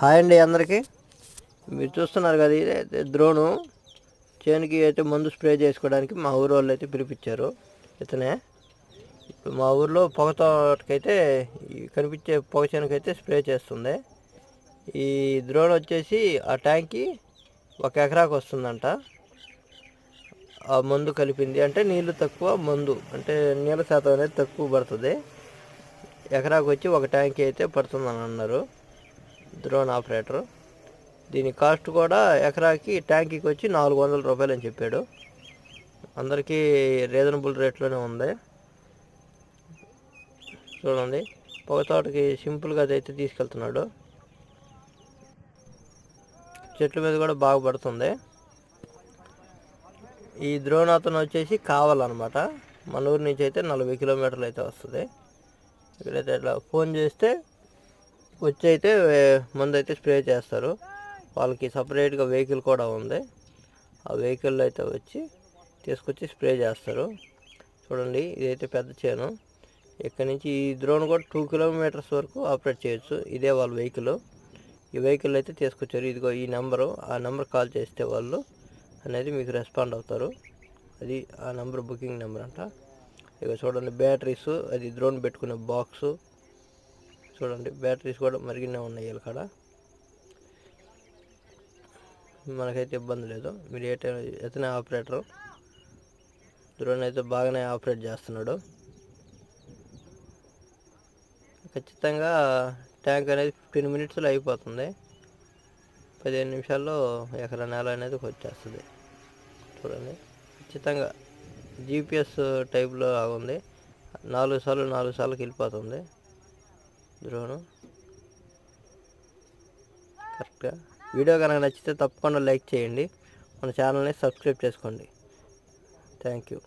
Hi అండి అందరికీ. మీరు చూస్తున్నారు కదా ఇది ద్రోణు చేనుకి అయితే మందు స్ప్రే చేసుకోవడానికి మా ఊరు వాళ్ళు అయితే పిలిపించారు. ఇతనే. ఇప్పుడు మా ఊర్లో పొగ తోటకైతే కనిపించే పొగ చేనుకైతే స్ప్రే చేస్తుంది. ఈ ద్రోణ్ వచ్చేసి ఆ ట్యాంక్కి ఒక ఎకరాకు వస్తుందంట. ఆ మందు కలిపింది. అంటే నీళ్ళు తక్కువ మందు. అంటే నీళ్ళ శాతం అనేది తక్కువ పడుతుంది. ఎకరాకు వచ్చి ఒక ట్యాంక్ అయితే పడుతుందని అన్నారు. Drone operator. దీని కాస్ట్ కూడా ఎకరాకి ట్యాంకీకి వచ్చి నాలుగు వందల రూపాయలు అని చెప్పాడు. అందరికీ రీజనబుల్ రేట్లోనే ఉంది. చూడండి. పొగ తోటకి సింపుల్గా అయితే తీసుకెళ్తున్నాడు. చెట్ల మీద కూడా బాగా పడుతుంది ఈ ద్రోణ్ అతను వచ్చేసి కావాలన్నమాట మన ఊరి నుంచి అయితే నలభై కిలోమీటర్లు అయితే వస్తుంది. ఇక్కడైతే ఇట్లా ఫోన్ చేస్తే వచ్చి అయితే మందు అయితే స్ప్రే చేస్తారు. వాళ్ళకి సపరేట్గా వెహికల్ కూడా ఉంది. ఆ వెహికల్లో అయితే వచ్చి తీసుకొచ్చి స్ప్రే చేస్తారు. చూడండి ఇదైతే పెద్ద చేను. ఇక్కడ నుంచి ఈ డ్రోన్ కూడా టూ కిలోమీటర్స్ వరకు ఆపరేట్ చేయొచ్చు. ఇదే వాళ్ళ వెహికల్. ఈ వెహికల్ అయితే తీసుకొచ్చారు. ఇదిగో ఈ నెంబరు. ఆ నెంబర్ కాల్ చేస్తే వాళ్ళు అనేది మీకు రెస్పాండ్ అవుతారు. అది ఆ నెంబర్ బుకింగ్ నెంబర్ అంట ఇక చూడండి బ్యాటరీస్ అది డ్రోన్ పెట్టుకునే బాక్సు. చూడండి బ్యాటరీస్ కూడా మరిగినే ఉన్నాయి ఇక్కడ మనకైతే ఇబ్బంది లేదు. మీరు ఏ టైం ఎతనే ఆపరేటర్. డ్రోన్ అయితే బాగానే ఆపరేట్ చేస్తున్నాడు. ఖచ్చితంగా ట్యాంక్ అనేది ఫిఫ్టీన్ మినిట్స్లో అయిపోతుంది. పదిహేను నిమిషాల్లో ఎకరా నేల అనేది వచ్చేస్తుంది. చూడండి. ఖచ్చితంగా జీపీఎస్ టైప్లో ఉంది నాలుగు సార్లు నాలుగు సార్లకి వెళ్ళిపోతుంది. డ్రోను కరెక్ట్గా. వీడియో కనుక నచ్చితే తప్పకుండా లైక్ చేయండి. మన ఛానల్ని సబ్స్క్రైబ్ చేసుకోండి. Thank you.